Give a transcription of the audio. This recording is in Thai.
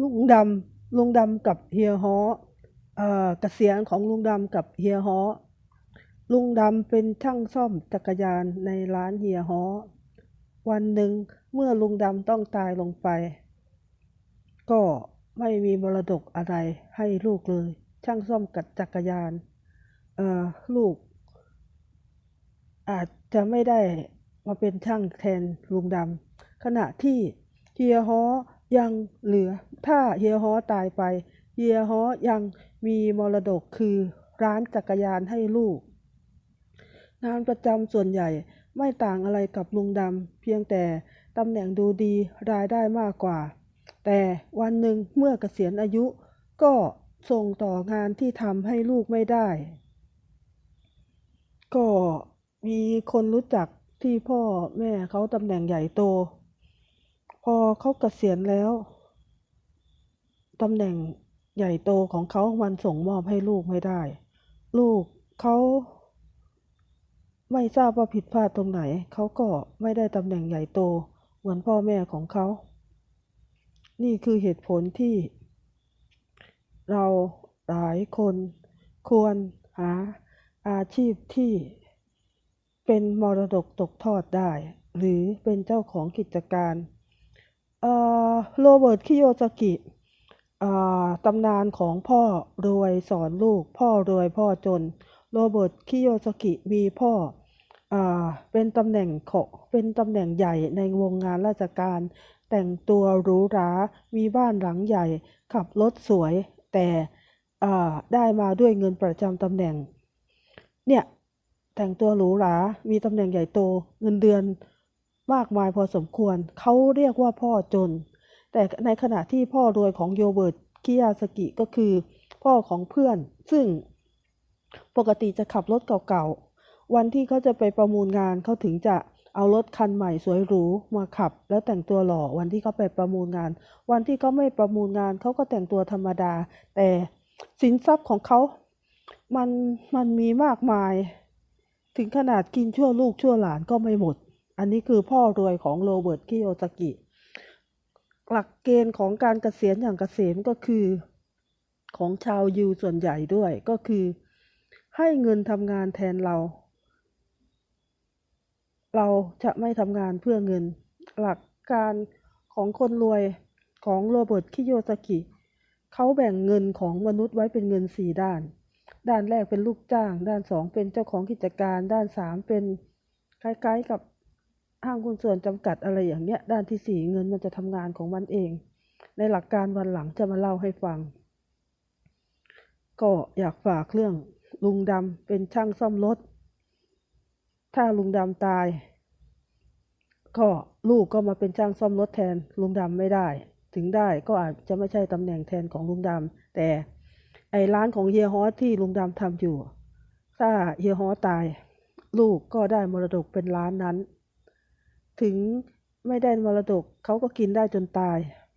ลุงดำลุงดำกับเฮียฮอเอ่อกษียณของลุงดำกับเฮียฮอลุงดำเป็นช่างซ่อมจักรยานในร้านเฮียฮอวันหนึ่งเมื่อลุงดำต้องตายลงไป ก็ไม่มีมรดกอะไรให้ลูกเลย ช่างซ่อมกับจักรยานเอ่อลูก อาจจะไม่ได้มาเป็นช่างแทนลุงดำขณะที่เฮียฮ้อยังเหลือ ถ้าเฮียฮอตายไป เฮียฮอยังมีมรดกคือร้านจักรยานให้ลูก งานประจำส่วนใหญ่ไม่ต่างอะไรกับลุงดำเพียงแต่ตำแหน่งดูดีรายได้มากกว่า แต่วันหนึ่งเมื่อเกษียณอายุ ก็ส่งต่องานที่ทำให้ลูกไม่ได้ ก็มีคนรู้จักที่พ่อแม่เขาตำแหน่งใหญ่โต พอเขาเกษียณแล้ว ตำแหน่งใหญ่โตของเขามันส่งมอบให้ลูกไม่ได้ ลูกเขาไม่ทราบว่าผิดพลาดตรงไหน เขาก็ไม่ได้ตำแหน่งใหญ่โตเหมือนพ่อแม่ของเขา นี่คือเหตุผลที่ เราหลายคนควรหาอาชีพที่เป็นมรดกตกทอดได้ หรือเป็นเจ้าของกิจการ เอ่อ โรเบิร์ต คิโยซากิ ตำนานของพ่อรวยสอนลูก พ่อรวยพ่อจน โรเบิร์ตคิโยซกิมีพ่ออเป็นตำแหน่งของเป็นตำแหน่งใหญ่ในวงงานราชการ แต่งตัวหรูหรา มีบ้านหลังใหญ่ ขับรถสวย แต่ได้มาด้วยเงินประจำตำแหน่ง เนี่ยแต่งตัวหรูหรา มีตำแหน่งใหญ่โต เงินเดือนมากมายพอสมควร เขาเรียกว่าพ่อจน แต่ในขณะที่พ่อรวยของโยเบิร์ตคิยาสกิก็คือ พ่อของเพื่อน ซึ่งปกติจะขับรถเก่าๆ วันที่เขาจะไปประมูลงานเขาถึงจะเอารถคันใหม่สวยหรูมาขับ แล้วแต่งตัวหล่อวันที่เขาไปประมูลงาน วันที่เขาไม่ประมูลงานเขาก็แต่งตัวธรรมดา แต่สินทรัพย์ของเขามันมันมีมากมาย ถึงขนาดกินชั่วลูกชั่วหลานก็ไม่หมด อันนี้คือพ่อรวยของโรเบิร์ตคิโยซากิ หลักเกณฑ์ของการเกษียณอย่างเกษมก็คือ ของชาวยิวส่วนใหญ่ด้วยก็คือ ให้เงินทำงานแทนเรา เราจะไม่ทำงานเพื่อเงิน หลักการของคนรวยของโรเบิร์ตคิโยซากิเขาแบ่งเงินของมนุษย์ไว้เป็นเงินสี่ด้าน ด้านแรกเป็นลูกจ้าง ด้านสองเป็นเจ้าของกิจการ ด้านสามเป็นคล้ายๆกับ ห้างหุ้นส่วนจำกัดอะไรอย่างเงี้ย ด้านที่สี่เงินมันจะทำงานของมันเอง ในหลักการวันหลังจะมาเล่าให้ฟัง ก็อยากฝากเรื่องลุงดำเป็นช่างซ่อมรถ ถ้าลุงดำตาย ก็ลูกก็มาเป็นช่างซ่อมรถแทนลุงดำไม่ได้ ถึงได้ก็อาจจะไม่ใช่ตำแหน่งแทนของลุงดำแต่ไอ้ร้านของเฮียฮอสที่ลุงดำทำอยู่ ถ้าเฮียฮอสตาย ลูกก็ได้มรดกเป็นล้านนั้น ถึงไม่ได้มรดกเขาก็กินได้จนตาย